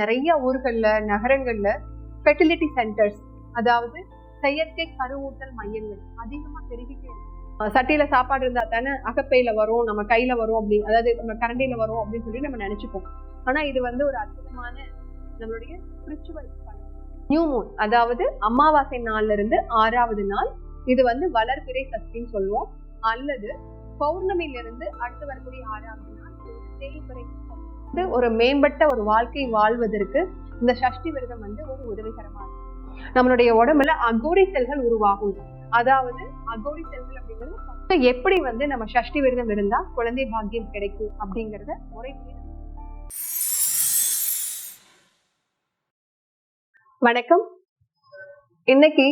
நிறைய ஊர்கள்ல நகரங்கள்ல ஃபெர்டிலிட்டி சென்டர்ஸ் அதாவது செயற்கை கருவூட்டல் மையங்கள் அதிகமா பெருகிட்டே இருக்கு. சட்டியில சாப்பாடு இருந்தா தானே அகப்பையில வரும் நம்ம கையில வரும் அப்படி அதாவது நம்ம கரண்டியில வரும் அப்படின்னு சொல்லி நம்ம நினைச்சுப்போம். ஆனா இது வந்து ஒரு அற்புதமான நம்மளுடைய ஸ்பிரிச்சுவல் நியூ மூன் அதாவது அமாவாசை நாள்ல இருந்து ஆறாவது நாள் இது வந்து வளர்பிறை சக்தின்னு சொல்லுவோம். அல்லது பௌர்ணமியிலிருந்து அடுத்து வரக்கூடிய ஆறாவது நாள் தேய்பிறை வந்து ஒரு மேம்பட்ட ஒரு வாழ்க்கை வாழ்வதற்கு இந்த சஷ்டி விரதம் வந்து ஒரு உதவிகரமா இருக்கும். நம்மளுடைய உடம்புல அகோரி செல்கள் உருவாகும். அதாவது அகோரி செல்கள் அப்படிங்கிறது எப்படி வந்து நம்ம சஷ்டி விரதம் இருந்தா குழந்தை பாக்கியம் கிடைக்கும் அப்படிங்கறத முறைப்படி வணக்கம். இன்னைக்கு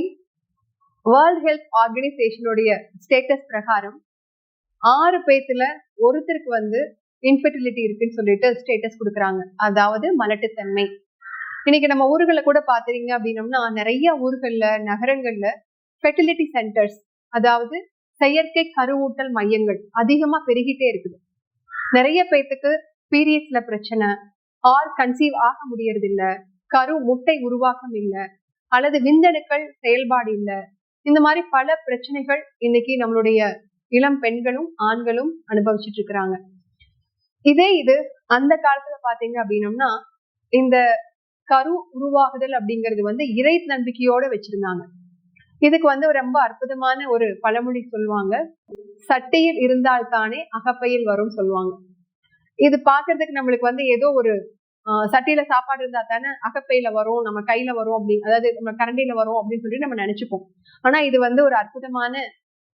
வேர்ல்ட் ஹெல்த் ஆர்கனைசேஷனுடைய ஸ்டேட்டஸ் பிரகாரம் ஆறு பேத்துல ஒருத்தருக்கு வந்து இன்ஃபெர்டிலிட்டி இருக்குன்னு சொல்லிட்டு ஸ்டேட்டஸ் கொடுக்குறாங்க. அதாவது மலட்டுத்தன்மை. இன்னைக்கு நம்ம ஊர்களை கூட பாத்துறீங்க அப்படின்னம்னா நிறைய ஊர்கள்ல நகரங்கள்ல ஃபெர்டிலிட்டி சென்டர்ஸ் அதாவது செயற்கை கருவூட்டல் மையங்கள் அதிகமா பெருகிட்டே இருக்குது. நிறைய பேர்த்துக்கு பீரியட்ஸ்ல பிரச்சனை ஆர் கன்சீவ் ஆக முடியறது இல்ல கரு முட்டை உருவாக்கம் இல்ல அல்லது விந்தணுக்கள் செயல்பாடு இல்ல. இந்த மாதிரி பல பிரச்சனைகள் இன்னைக்கு நம்மளுடைய இளம் பெண்களும் ஆண்களும் அனுபவிச்சுட்டு இருக்கிறாங்க. இதே இது அந்த காலத்துல பாத்தீங்க அப்படின்னம்னா இந்த கரு உருவாகுதல் அப்படிங்கிறது வந்து இறை நம்பிக்கையோட வச்சிருந்தாங்க. இதுக்கு வந்து ரொம்ப அற்புதமான ஒரு பழமொழி சொல்லுவாங்க. சட்டையில் இருந்தால் தானே அகப்பையில் வரும்னு சொல்லுவாங்க. இது பாக்குறதுக்கு நம்மளுக்கு வந்து ஏதோ ஒரு ஆஹ் சட்டியில சாப்பாடு இருந்தா தானே அகப்பையில வரும் நம்ம கையில வரும் அப்படின்னு அதாவது நம்ம கரண்டியில வரும் அப்படின்னு சொல்லி நம்ம நினைச்சுப்போம். ஆனா இது வந்து ஒரு அற்புதமான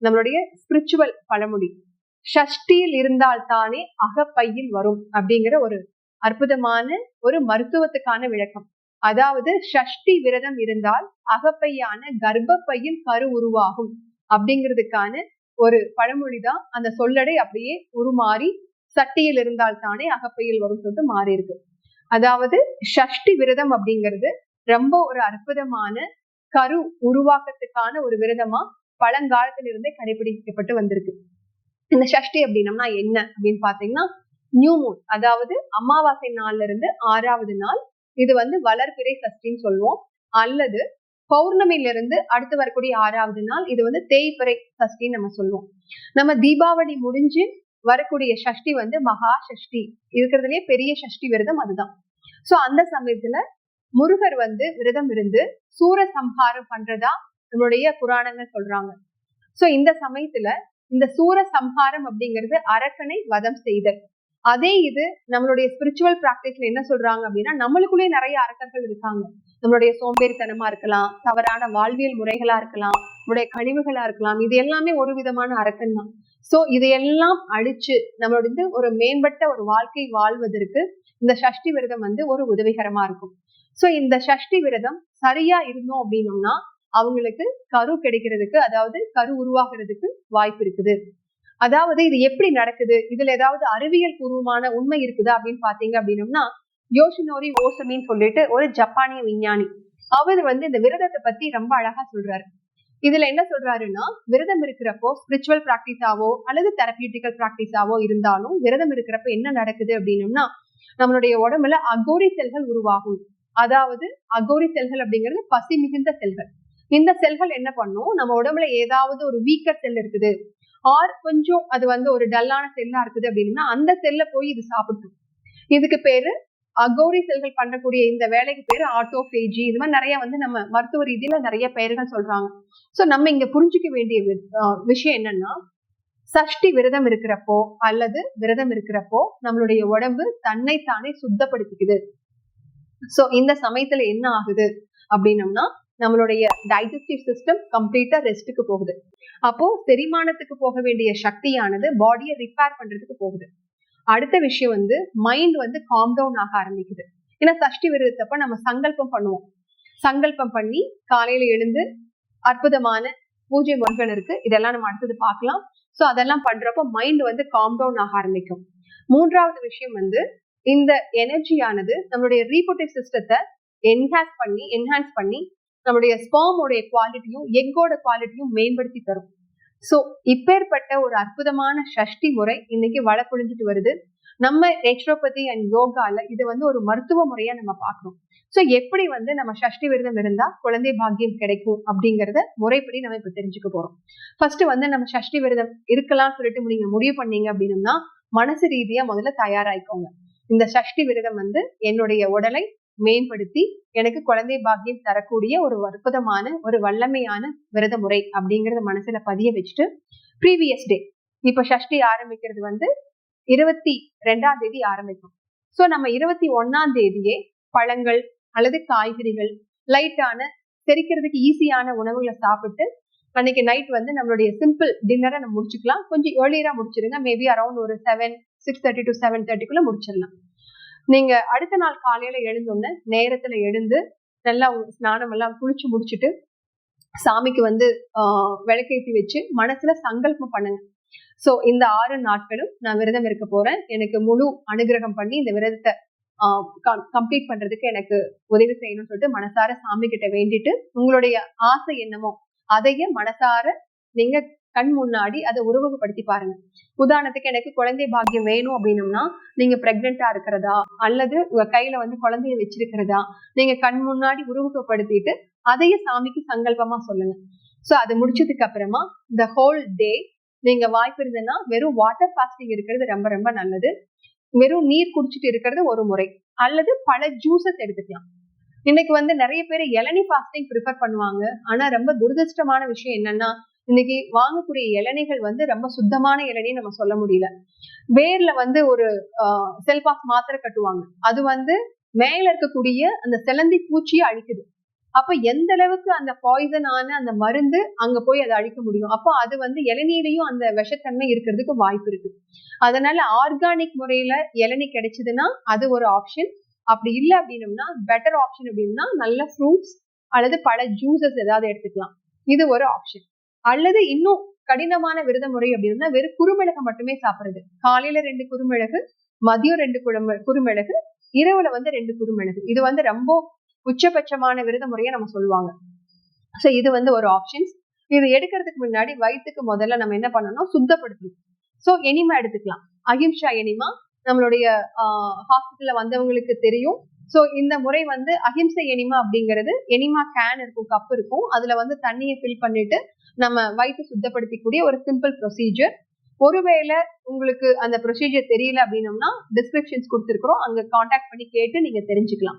நம்மளுடைய ஸ்பிரிச்சுவல் பழமொழி. ஷஷ்டியில் இருந்தால் தானே அகப்பையில் வரும் அப்படிங்கிற ஒரு அற்புதமான ஒரு மருத்துவத்துக்கான விளக்கம். அதாவது ஷஷ்டி விரதம் இருந்தால் அகப்பையான கர்ப்பப்பையில் கரு உருவாகும் அப்படிங்கிறதுக்கான ஒரு பழமொழிதான் அந்த சொல்லடை அப்படியே உருமாறி சட்டியில் இருந்தால் தானே அகப்பையில் வரும் சொல்லிட்டு மாறி இருக்கு அதாவது ஷஷ்டி விரதம் அப்படிங்கிறது ரொம்ப ஒரு அற்புதமான கரு உருவாக்கத்துக்கான ஒரு விரதமா பழங்காலத்திலிருந்தே கடைபிடிக்கப்பட்டு வந்திருக்கு. இந்த சஷ்டி அப்படின்னம்னா என்ன அப்படின்னு பாத்தீங்கன்னா நியூ மூன் அதாவது அமாவாசை நாள்ல இருந்து ஆறாவது நாள். இது வந்து வளர்பிறை சஷ்டின்னு சொல்லுவோம். அல்லது பௌர்ணமியில இருந்து அடுத்து வரக்கூடிய ஆறாவது நாள். இது வந்து தேய்பிறை சஷ்டின்னு நம்ம சொல்லுவோம். நம்ம தீபாவளி முடிஞ்சு வரக்கூடிய சஷ்டி வந்து மகா சஷ்டி இருக்கிறதுலயே பெரிய சஷ்டி விரதம் அதுதான். சோ அந்த சமயத்துல முருகர் வந்து விரதம் இருந்து சூர சம்ஹாரம் பண்றதா நம்மளுடைய புராணங்கள் சொல்றாங்க. சோ இந்த சமயத்துல இந்த சூர சம்ஹாரம் அப்படிங்கிறது அரக்கனை வதம் செய்தல். அதே இது நம்மளுடைய ஸ்பிரிச்சுவல் பிராக்டிஸ்ல என்ன சொல்றாங்க அப்படின்னா நம்மளுக்குள்ளேயே நிறைய அரக்கர்கள் இருக்காங்க. நம்மளுடைய சோம்பேறித்தனமா இருக்கலாம் தவறான வாழ்வியல் முறைகளா இருக்கலாம் நம்மளுடைய கழிவுகளா இருக்கலாம். இது எல்லாமே ஒரு விதமான அரக்கன் தான். சோ இதையெல்லாம் அழிச்சு நம்மளுடைய ஒரு மேம்பட்ட ஒரு வாழ்க்கை வாழ்வதற்கு இந்த சஷ்டி விரதம் வந்து ஒரு உதவிகரமா இருக்கும். சோ இந்த சஷ்டி விரதம் சரியா இருந்தோம் அப்படின்னோம்னா அவங்களுக்கு கரு கிடைக்கிறதுக்கு அதாவது கரு உருவாகிறதுக்கு வாய்ப்பு இருக்குது. அதாவது இது எப்படி நடக்குது? இதுல ஏதாவது அறிவியல் பூர்வமான உண்மை இருக்குதா அப்படின்னு பாத்தீங்க அப்படின்னம்னா யோஷினோரி ஓசமின்னு சொல்லிட்டு ஒரு ஜப்பானிய விஞ்ஞானி. அவர் வந்து இந்த விரதத்தை பத்தி ரொம்ப அழகா சொல்றாரு. இதுல என்ன சொல்றாருன்னா விரதம் இருக்கிறப்போ ஸ்பிரிச்சுவல் பிராக்டிஸாவோ அல்லது தெரப்பியூட்டிக்கல் பிராக்டிஸாவோ இருந்தாலும் விரதம் இருக்கிறப்ப என்ன நடக்குது அப்படின்னம்னா நம்மளுடைய உடம்புல அகோரி செல்கள் உருவாகும். அதாவது அகோரி செல்கள் அப்படிங்கிறது பசி மிகுந்த செல்கள். இந்த செல்கள் என்ன பண்ணும்? நம்ம உடம்புல ஏதாவது ஒரு வீக்கர் செல் இருக்குது. ஆர் கொஞ்சம் அது வந்து ஒரு டல்லான செல்லா இருக்குது அப்படின்னா அந்த செல்ல போய் இது சாப்பிடும் இதுக்கு பேரு அகோரி செல்கள் பண்ணக்கூடிய இந்த வேலைக்கு பேரு ஆட்டோபேஜி இது மாதிரி நிறைய வந்து நம்ம மருத்துவ ரீதியில நிறைய பெயர்கள் சொல்றாங்க. சோ நம்ம இங்க புரிஞ்சுக்க வேண்டிய விஷயம் என்னன்னா சஷ்டி விரதம் இருக்கிறப்போ அல்லது விரதம் இருக்கிறப்போ நம்மளுடைய உடம்பு தன்னைத்தானே சுத்தப்படுத்திக்குது. சோ இந்த சமயத்துல என்ன ஆகுது அப்படின்னம்னா நம்மளுடைய டைஜஸ்டிவ் சிஸ்டம் கம்ப்ளீட்டா ரெஸ்ட்டுக்கு போகுது. அப்போ செரிமானத்துக்கு போக வேண்டிய சக்தியானது பாடியை ரிப்பேர் பண்றதுக்கு போகுது. அடுத்த விஷயம் வந்து மைண்ட் வந்து காம் டவுன் ஆக ஆரம்பிக்குது. ஏன்னா சஷ்டி விரதத்தப்ப நம்ம சங்கல்பம் பண்ணுவோம். சங்கல்பம் பண்ணி காலையில எழுந்து அற்புதமான பூஜை முறைகள் இருக்கு. இதெல்லாம் நம்ம அடுத்தது பார்க்கலாம். ஸோ அதெல்லாம் பண்றப்போ மைண்ட் வந்து காம் டவுன் ஆக ஆரம்பிக்கும். மூன்றாவது விஷயம் வந்து இந்த எனர்ஜியானது நம்மளுடைய ரீபோட்டிவ் சிஸ்டத்தை என்ஹான்ஸ் பண்ணி என்ஹான்ஸ் பண்ணி நம்முடைய ஸ்பாமோடைய குவாலிட்டியும் எக்கோட குவாலிட்டியும் மேம்படுத்தி தரும். ஸோ இப்பேற்பட்ட ஒரு அற்புதமான சஷ்டி முறை இன்னைக்கு வளப்பொழிஞ்சிட்டு வருது. நம்ம நேச்சுரோபதி அண்ட் யோகால இது வந்து ஒரு மருத்துவ முறையா நம்ம பார்க்கணும் ஸோ எப்படி வந்து நம்ம சஷ்டி விரதம் இருந்தா குழந்தை பாக்கியம் கிடைக்கும் அப்படிங்கறத முறைப்படி நம்ம இப்ப தெரிஞ்சுக்க போறோம். ஃபர்ஸ்ட் வந்து நம்ம சஷ்டி விரதம் இருக்கலாம்னு சொல்லிட்டு நீங்க முடிவு பண்ணீங்க அப்படின்னா மனசு ரீதியா முதல்ல தயாராயிக்கோங்க. இந்த சஷ்டி விரதம் வந்து என்னுடைய உடலை மேம்படுத்தி எனக்கு குழந்தை பாக்கியம் தரக்கூடிய ஒரு அற்புதமான ஒரு வல்லமையான விரத முறை அப்படிங்கறத மனசுல பதிய வச்சுட்டு ப்ரீவியஸ் டே இப்ப சஷ்டி ஆரம்பிக்கிறது வந்து இருபத்தி ரெண்டாம் தேதி ஆரம்பிக்கும். ஸோ நம்ம இருபத்தி ஒன்னாம் தேதியே பழங்கள் அல்லது காய்கறிகள் லைட்டான செரிக்கிறதுக்கு ஈஸியான உணவுகளை சாப்பிட்டு அன்னைக்கு நைட் வந்து நம்மளுடைய சிம்பிள் டின்னரை நம்ம முடிச்சுக்கலாம். கொஞ்சம் ஏர்லியரா முடிச்சிருங்க. மேபி அரௌண்ட் ஒரு seven six thirty to seven தேர்ட்டிக்குள்ள முடிச்சிடலாம். நீங்க அடுத்த நாள் காலையில எழுந்தோடனே நேரத்துல எழுந்து நல்லா ஸ்நானம் எல்லாம் குளிச்சு முடிச்சுட்டு சாமிக்கு வந்து ஆஹ் விளக்கேற்றி வச்சு மனசுல சங்கல்பம் பண்ணுங்க. சோ இந்த ஆறு நாட்களும் நான் விரதம் இருக்க போறேன். எனக்கு முழு அனுகிரகம் பண்ணி இந்த விரதத்தை கம்ப்ளீட் பண்றதுக்கு எனக்கு உதவி செய்யணும்னு சொல்லிட்டு மனசார சாமி கிட்ட வேண்டிட்டு உங்களுடைய ஆசை என்னமோ அதையே மனசார நீங்க கண் முன்னாடி அதை உருவகப்படுத்தி பாருங்க. உதாரணத்துக்கு எனக்கு குழந்தை பாக்கியம் வேணும் அப்படின்னம்னா நீங்க பிரெக்னெண்டா இருக்கிறதா? அல்லது உங்க கையில வந்து குழந்தைய வச்சிருக்கிறதா? நீங்க கண் முன்னாடி உருவகப்படுத்திட்டு அதையே சாமிக்கு சங்கல்பமா சொல்லுங்க. சோ அது முடிச்சதுக்கு அப்புறமா த ஹோல் டே நீங்க வாய்ப்பு இருந்ததுன்னா வெறும் வாட்டர் ஃபாஸ்டிங் இருக்கிறது ரொம்ப ரொம்ப நல்லது. வெறும் நீர் குடிச்சிட்டு இருக்கிறது ஒரு முறை. அல்லது பல ஜூசஸ் எடுத்துக்கலாம். இன்னைக்கு வந்து நிறைய பேர் இளநீ ஃபாஸ்டிங் ப்ரிஃபர் பண்ணுவாங்க. ஆனா ரொம்ப துரதிருஷ்டமான விஷயம் என்னன்னா இன்னைக்கு வாங்கக்கூடிய இளநிகள் வந்து ரொம்ப சுத்தமான இளநீ நம்ம சொல்ல முடியல. வேர்ல வந்து ஒரு செல்பாஸ் மாத்திரை கட்டுவாங்க. அது வந்து மேல இருக்கக்கூடிய அந்த செலந்தி பூச்சியை அழிக்குது. அப்ப எந்த அளவுக்கு அந்த பாய்சனான அந்த மருந்து அங்க போய் அதை அழிக்க முடியும்? அப்போ அது வந்து இளநீரையும் அந்த விஷத்தன்மை இருக்கிறதுக்கு வாய்ப்பு இருக்கு. அதனால ஆர்கானிக் முறையில இளநீ கிடைச்சதுன்னா அது ஒரு ஆப்ஷன் அப்படி இல்லை அப்படின்னம்னா பெட்டர் ஆப்ஷன் அப்படின்னா நல்ல ஃப்ரூட்ஸ் அல்லது பல ஜூசஸ் ஏதாவது எடுத்துக்கலாம். இது ஒரு ஆப்ஷன் அல்லது இன்னும் கடினமான விரத முறை அப்படின்னா வெறும் குறுமிளகு மட்டுமே சாப்பிடுறது. காலையில ரெண்டு குறுமிளகு மதியம் ரெண்டு குழம்பு குறுமிளகு இரவுல வந்து ரெண்டு குறுமிளகு. இது வந்து ரொம்ப உச்சபட்சமான விரத முறையை நம்ம சொல்லுவாங்க. ஸோ இது வந்து ஒரு ஆப்ஷன்ஸ் இது எடுக்கிறதுக்கு முன்னாடி வயிற்றுக்கு முதல்ல நம்ம என்ன பண்ணணும்? சுத்தப்படுத்தணும். ஸோ எனிமா எடுத்துக்கலாம். அகிம்சா எனிமா நம்மளுடைய ஹாஸ்பிட்டல்ல வந்தவங்களுக்கு தெரியும். ஸோ இந்த முறை வந்து அஹிம்சை எனிமா அப்படிங்கிறது எனிமா கேன் இருக்கும் கப் இருக்கும். அதுல வந்து தண்ணியை ஃபில் பண்ணிட்டு நம்ம வயிற்று சுத்தப்படுத்திக்கூடிய ஒரு சிம்பிள் ப்ரொசீஜர் ஒருவேளை உங்களுக்கு அந்த ப்ரொசீஜர் தெரியல அப்படின்னம்னா டிஸ்கிரிப்ஷன்ஸ் கொடுத்துருக்குறோம். அங்க காண்டாக்ட் பண்ணி கேட்டு நீங்க தெரிஞ்சுக்கலாம்.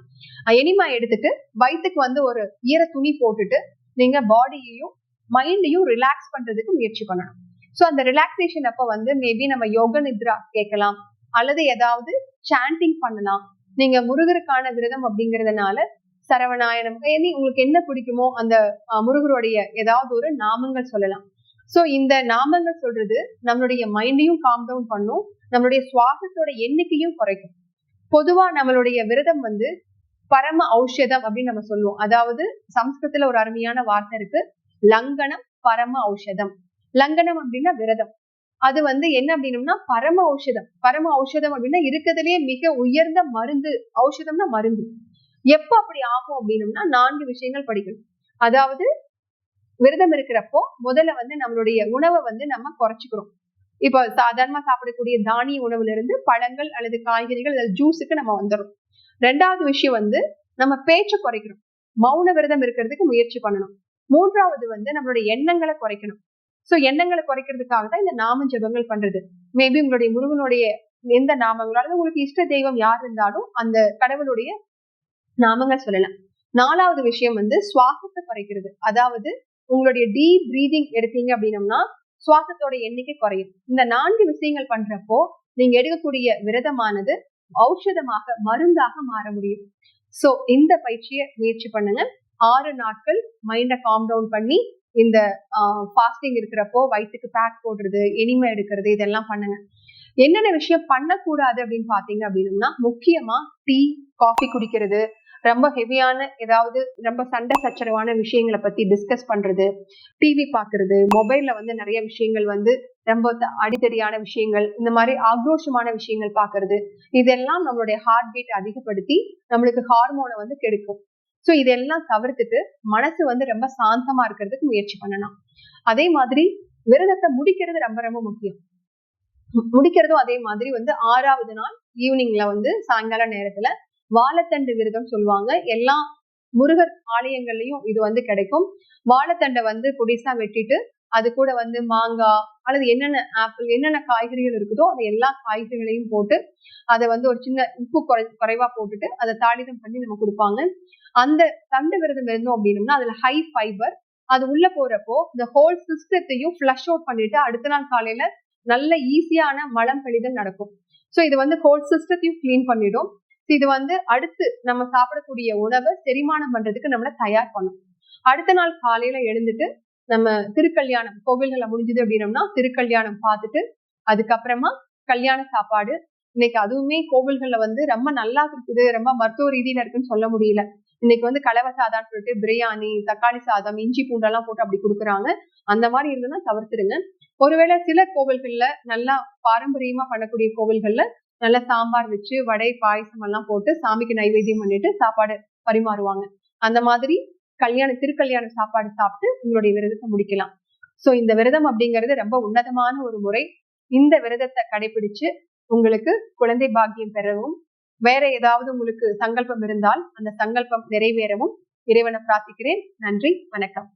எனிமா எடுத்துட்டு வயிற்றுக்கு வந்து ஒரு ஈர துணி போட்டுட்டு நீங்க பாடியையும் மைண்டையும் ரிலாக்ஸ் பண்றதுக்கு முயற்சி பண்ணணும். ஸோ அந்த ரிலாக்ஸேஷன் அப்ப வந்து மேபி நம்ம யோக நித்ரா கேட்கலாம். அல்லது ஏதாவது சாண்டிங் பண்ணலாம். நீங்க முருகருக்கான விரதம் அப்படிங்கறதுனால சரவணாயனம். உங்களுக்கு என்ன பிடிக்குமோ அந்த முருகருடைய ஏதாவது ஒரு நாமங்கள் சொல்லலாம். சோ இந்த நாமங்கள் சொல்றது நம்மளுடைய மைண்டையும் காம் டவுன் பண்ணும். நம்மளுடைய சுவாசத்தோட எண்ணிக்கையும் குறைக்கும். பொதுவா நம்மளுடைய விரதம் வந்து பரம ஔஷதம் அப்படின்னு நம்ம சொல்லுவோம். அதாவது சம்ஸ்கிருத்துல ஒரு அருமையான வார்த்தை இருக்கு. லங்கனம் பரம ஔஷதம். லங்கனம் அப்படின்னா விரதம். அது வந்து என்ன அப்படின்னம்னா பரம ஔஷதம். பரம ஔஷதம் அப்படின்னா இருக்கிறதுலயே மிக உயர்ந்த மருந்து. ஔஷதம்னா மருந்து. எப்போ அப்படி ஆகும் அப்படின்னம்னா நான்கு விஷயங்கள் படிக்கணும். அதாவது விரதம் இருக்கிறப்போ முதல்ல வந்து நம்மளுடைய உணவை வந்து நம்ம குறைச்சிக்கிறோம். இப்போ சாதாரணமா சாப்பிடக்கூடிய தானிய உணவுல இருந்து பழங்கள் அல்லது காய்கறிகள் அல்லது ஜூஸுக்கு நம்ம வந்துடும் ரெண்டாவது விஷயம் வந்து நம்ம பேச்சை குறைக்கணும். மௌன விரதம் இருக்கிறதுக்கு முயற்சி பண்ணணும். மூன்றாவது வந்து நம்மளுடைய எண்ணங்களை குறைக்கணும். ஸோ எண்ணங்களை குறைக்கிறதுக்காக தான் இந்த நாம ஜபங்கள் பண்றது. மேபி உங்களுடைய முருகனுடைய எந்த நாமங்களாலும் உங்களுக்கு இஷ்ட தெய்வம் யார் இருந்தாலும் அந்த கடவுளுடைய நாமங்கள் சொல்லலாம். நாலாவது விஷயம் வந்து சுவாசத்தை குறைக்கிறது. அதாவது உங்களுடைய டீப் பிரீதிங் எடுத்தீங்க அப்படின்னம்னா சுவாசத்தோட எண்ணிக்கை குறையும். இந்த நான்கு விஷயங்கள் பண்றப்போ நீங்க எடுக்கக்கூடிய விரதமானது ஔஷதமாக மருந்தாக மாற முடியும். சோ இந்த பயிற்சியை முயற்சி பண்ணுங்க. ஆறு நாட்கள் மைண்ட காம் டவுன் பண்ணி இந்த ஃபாஸ்டிங் இருக்கிறப்போ வயிற்றுக்கு பேக் போடுறது எனிமை எடுக்கிறது இதெல்லாம் பண்ணுங்க. என்னென்ன விஷயம் பண்ணக்கூடாது அப்படின்னு பாத்தீங்க அப்படின்னா முக்கியமா டீ காஃபி குடிக்கிறது ரொம்ப ஹெவியான ஏதாவது ரொம்ப சண்டை சச்சரவான விஷயங்களை பத்தி டிஸ்கஸ் பண்றது டிவி பாக்குறது மொபைல்ல வந்து நிறைய விஷயங்கள் வந்து ரொம்ப அடித்தடியான விஷயங்கள் இந்த மாதிரி ஆக்ரோஷமான விஷயங்கள் பாக்குறது இதெல்லாம் நம்மளுடைய ஹார்ட் பீட் அதிகப்படுத்தி நம்மளுக்கு ஹார்மோனை வந்து கெடுக்கும். ஸோ இதெல்லாம் தவிர்த்துட்டு மனசு வந்து ரொம்ப சாந்தமா இருக்கிறதுக்கு முயற்சி பண்ணலாம். அதே மாதிரி விரதத்தை முடிக்கிறது ரொம்ப ரொம்ப முக்கியம். முடிக்கிறதும் அதே மாதிரி வந்து ஆறாவது நாள் ஈவினிங்ல வந்து சாயங்கால நேரத்துல வாழைத்தண்டு விரதம் சொல்லுவாங்க. எல்லா முருகர் ஆலயங்கள்லயும் இது வந்து கிடைக்கும். வாழைத்தண்டை வந்து பொடிசா வெட்டிட்டு அது கூட வந்து மாங்காய் அல்லது என்னென்ன ஆப்பிள் என்னென்ன காய்கறிகள் இருக்குதோ அது எல்லா காய்கறிகளையும் போட்டு அதை வந்து ஒரு சின்ன உப்பு குறை குறைவா போட்டுட்டு அதை தாளிதம் பண்ணி நம்ம கொடுப்பாங்க. அந்த தண்டு விரதம் இருந்தோம் அப்படின்னம்னா அதுல ஹை ஃபைபர் அது உள்ள போறப்போ இந்த ஹோல் சிஸ்டத்தையும் ஃபிளஷ் அவுட் பண்ணிட்டு அடுத்த நாள் காலையில நல்ல ஈஸியான மலம் கழிதல் நடக்கும். ஸோ இது வந்து ஹோல் சிஸ்டத்தையும் கிளீன் பண்ணிடும். இது வந்து அடுத்து நம்ம சாப்பிடக்கூடிய உணவை செரிமானம் பண்றதுக்கு நம்மளை தயார் பண்ணும். அடுத்த நாள் காலையில எழுந்துட்டு நம்ம திருக்கல்யாணம் கோவில்களை முடிஞ்சது அப்படின்னம்னா திருக்கல்யாணம் பார்த்துட்டு அதுக்கப்புறமா கல்யாண சாப்பாடு. இன்னைக்கு அதுவுமே கோவில்கள்ல வந்து ரொம்ப நல்லா இருக்குது ரொம்ப மருத்துவ ரீதியில இருக்குன்னு சொல்ல முடியல. இன்னைக்கு வந்து கலவை சாதம்னு சொல்லிட்டு பிரியாணி தக்காளி சாதம் இஞ்சி பூண்டெல்லாம் போட்டு அப்படி கொடுக்குறாங்க. அந்த மாதிரி இருந்ததுன்னா தவிர்த்துடுங்க. ஒருவேளை சில கோவில்கள்ல நல்லா பாரம்பரியமா பண்ணக்கூடிய கோவில்கள்ல நல்லா சாம்பார் வச்சு வடை பாயசம் எல்லாம் போட்டு சாமிக்கு நைவேத்தியம் பண்ணிட்டு சாப்பாடு பரிமாறுவாங்க. அந்த மாதிரி கல்யாண திருக்கல்யாண சாப்பாடு சாப்பிட்டு உங்களுடைய விரதத்தை முடிக்கலாம். சோ இந்த விரதம் அப்படிங்கிறது ரொம்ப உன்னதமான ஒரு முறை. இந்த விரதத்தை கடைபிடிச்சு உங்களுக்கு குழந்தை பாக்கியம் பெறவும் வேற ஏதாவது உங்களுக்கு சங்கல்பம் இருந்தால் அந்த சங்கல்பம் நிறைவேறவும் இறைவனை பிரார்த்திக்கிறேன். நன்றி வணக்கம்.